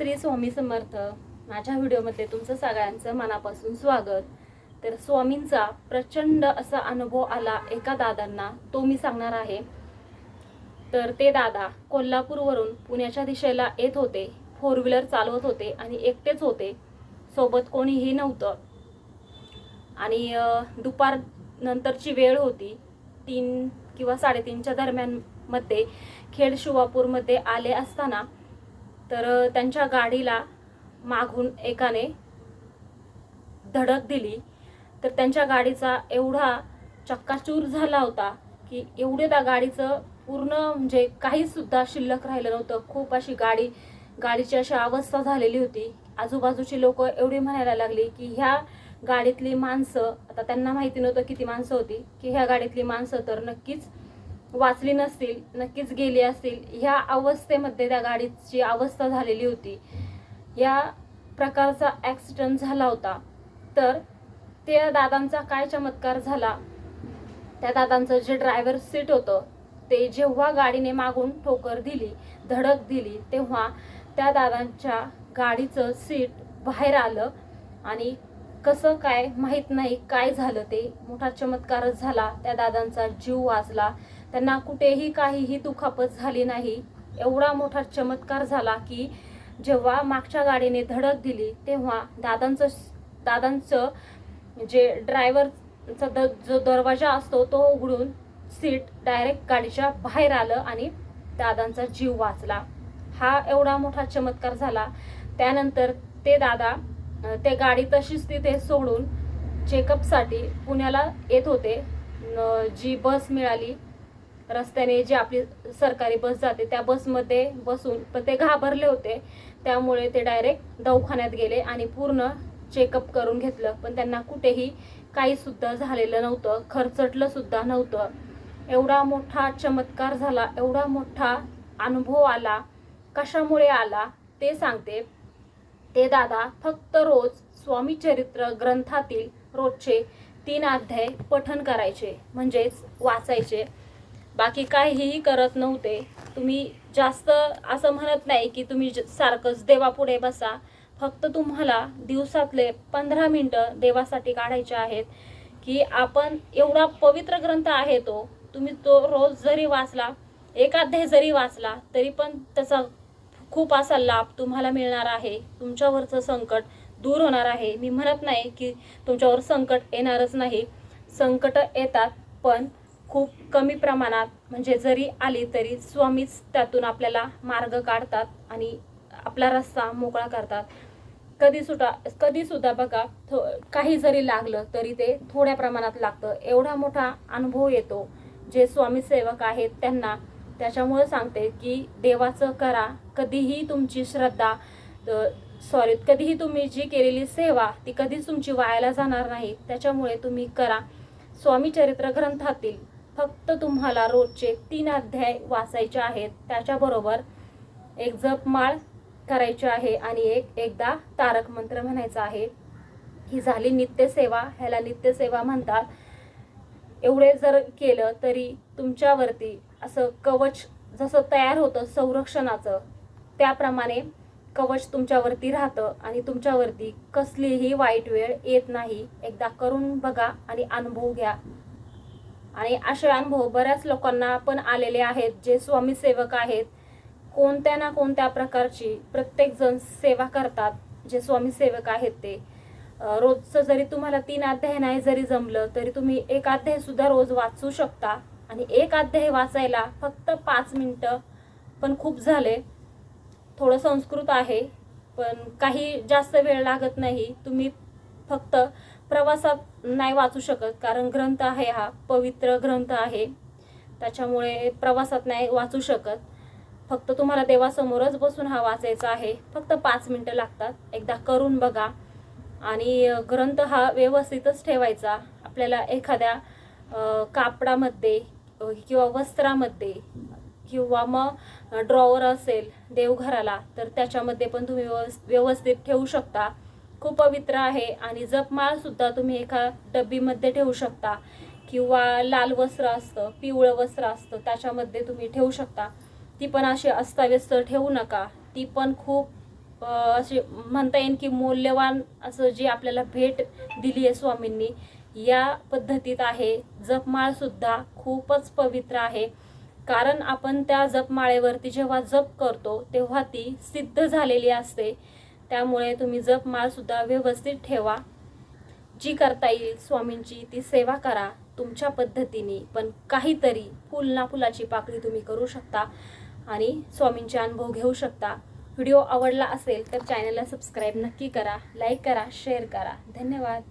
श्री स्वामी समर्थ. माझ्या व्हिडिओमध्ये तुमचं सगळ्यांचं मनापासून स्वागत. तर स्वामींचा प्रचंड असा अनुभव आला एका दादांना. तो मी सांगणार आहे. तर ते दादा कोल्हापूरवरून पुण्याच्या दिशेला येत होते. फोर व्हीलर चालवत होते आणि एकटेच होते. सोबत कोणीही नव्हतं. आणि दुपार नंतरची वेळ होती. तीन किंवा साडेतीनच्या दरम्यानमध्ये खेड शिवापूरमध्ये आले असताना तर त्यांच्या गाडीला मागून एकाने धडक दिली. तर त्यांच्या गाडीचा एवढा चक्काचूर झाला होता की एवढे त्या गाडीचं पूर्ण म्हणजे काहीसुद्धा शिल्लक राहिलं नव्हतं. खूप अशी गाडी गाडीची अशी अवस्था झालेली होती. आजूबाजूची लोक एवढी म्हणायला लागली की ह्या गाडीतली माणसं आता त्यांना माहिती नव्हतं किती माणसं होती की ह्या गाडीतली माणसं तर नक्कीच वाचली नसतील नक्कीच गेली असतील ह्या अवस्थेमध्ये त्या गाडीची अवस्था झालेली होती. या प्रकारचा ॲक्सिडेंट झाला होता. तर त्या दादांचा काय चमत्कार झाला? त्या दादांचं जे ड्रायव्हर सीट होतं ते जेव्हा गाडीने मागून ठोकर दिली धडक दिली तेव्हा त्या दादांच्या गाडीचं सीट बाहेर आलं आणि कसं काय माहीत नाही काय झालं ते मोठा चमत्कारच झाला. त्या दादांचा जीव वाचला. त्यांना कुठेही काहीही दुखापत झाली नाही. एवढा मोठा चमत्कार झाला की जेव्हा मागच्या गाडीने धडक दिली तेव्हा दादांचं दादांचं जे ड्रायव्हरचा द जो दरवाजा असतो तो उघडून सीट डायरेक्ट गाडीच्या बाहेर आलं आणि दादांचा जीव वाचला. हा एवढा मोठा चमत्कार झाला. त्यानंतर ते दादा ते गाडी तशीच तिथे सोडून चेकअपसाठी पुण्याला येत होते. न- जी बस मिळाली रस्त्याने जी आपली सरकारी बस जाते त्या बसमध्ये बसून पण ते घाबरले होते. त्यामुळे ते डायरेक्ट दवाखान्यात गेले आणि पूर्ण चेकअप करून घेतलं. पण त्यांना कुठेही काही सुद्धा झालेलं नव्हतं. खरचटलं सुद्धा नव्हतं. एवढा मोठा चमत्कार झाला एवढा मोठा अनुभव आला कशामुळे आला ते सांगते. ते दादा फक्त रोज स्वामी चरित्र ग्रंथातील रोजचे तीन अध्याय पठन करायचे म्हणजेच वाचायचे. बाकी काहीही करत नव्हते. तुम्ही जास्त असं म्हणत नाही की तुम्ही ज- सारखंच देवापुढे बसा. फक्त तुम्हाला दिवसातले पंधरा मिनटं देवासाठी काढायचे आहेत की आपण एवढा पवित्र ग्रंथ आहे तो तुम्ही तो रोज जरी वाचला एक अध्याय जरी वाचला तरी पण त्याचा खूप असा लाभ तुम्हाला मिळणार आहे. तुमच्यावरचं संकट दूर होणार आहे. मी म्हणत नाही की तुमच्यावर संकट येणारच नाही. संकट येतात पण खूप कमी प्रमाणात म्हणजे जरी आली तरी स्वामीच त्यातून आपल्याला मार्ग काढतात आणि आपला रस्ता मोकळा करतात. कधी सुद्धा कधी सुद्धा बघा थो काही जरी लागलं तरी ते थोड्या प्रमाणात लागतं. एवढा मोठा अनुभव येतो. जे स्वामी सेवक आहेत त्यांना त्याच्यामुळे सांगते की देवाचं करा. कधीही तुमची श्रद्धा सॉरी कधीही तुम्ही जी केलेली सेवा ती कधीच तुमची वायाला जाणार नाही. त्याच्यामुळे तुम्ही करा. स्वामी चरित्र ग्रंथातील फक्त तुम्हाला रोजचे तीन अध्याय वाचायचे आहेत. त्याच्याबरोबर एक जपमाळ करायची आहे आणि एक एकदा तारक मंत्र म्हणायचा आहे. ही झाली नित्यसेवा. ह्याला नित्यसेवा म्हणतात. एवढे जर केलं तरी तुमच्यावरती असं कवच जसं तयार होतं संरक्षणाचं त्याप्रमाणे कवच तुमच्यावरती राहतं आणि तुमच्यावरती कसलीही वाईट वेळ येत नाही. एकदा करून बघा आणि अनुभव घ्या. आणि असे अनुभव बऱ्याच लोकांना पण आलेले आहेत जे स्वामी सेवक आहेत. कोणत्या ना कोणत्या प्रकारची प्रत्येक जण सेवा करतात जे स्वामी सेवक आहेत ते. रोजचं जरी तुम्हाला तीन अध्याय नाही जरी जमलं तरी तुम्ही एक अध्याय सुद्धा रोज वाचू शकता. आणि एक अध्याय वाचायला फक्त पाच मिनटं पण खूप झाले. थोडं संस्कृत आहे पण काही जास्त वेळ लागत नाही. तुम्ही फक्त प्रवासात नाही वाचू शकत कारण ग्रंथ आहे हा पवित्र ग्रंथ आहे. त्याच्यामुळे प्रवासात नाही वाचू शकत. फक्त तुम्हाला देवासमोरच बसून हा वाचायचा आहे. फक्त पाच मिनटं लागतात. एकदा करून बघा. आणि ग्रंथ हा व्यवस्थितच ठेवायचा. आपल्याला एखाद्या कापडामध्ये किंवा वस्त्रामध्ये किंवा मग ड्रॉवर असेल देवघराला तर त्याच्यामध्ये पण तुम्ही व्यवस्थित ठेवू शकता. खूप पवित्र आहे आणि जपमाळ सुद्धा तुम्ही एका डब्बीमध्ये ठेवू शकता. किंवा लाल वस्त्र असतं पिवळं वस्त्र असतं त्याच्यामध्ये तुम्ही ठेवू शकता. ती पण अशी अस्ताव्यस्त ठेवू नका. ती पण खूप अशी म्हणता येईल की मौल्यवान असं जी आपल्याला भेट दिली आहे स्वामींनी या पद्धतीत आहे. जपमाळ सुद्धा खूपच पवित्र आहे. कारण आपण त्या जपमाळेवरती जेव्हा जप करतो तेव्हा ती सिद्ध झालेली असते. त्यामुळे तुम्ही जपमाळसुद्धा व्यवस्थित ठेवा. जी करता येईल स्वामींची ती सेवा करा तुमच्या पद्धतीने. पण काहीतरी फुल ना फुलाची पाकळी तुम्ही करू शकता आणि स्वामींचे अनुभव घेऊ शकता. व्हिडिओ आवडला असेल तर चॅनलला सबस्क्राईब नक्की करा लाईक करा शेअर करा. धन्यवाद.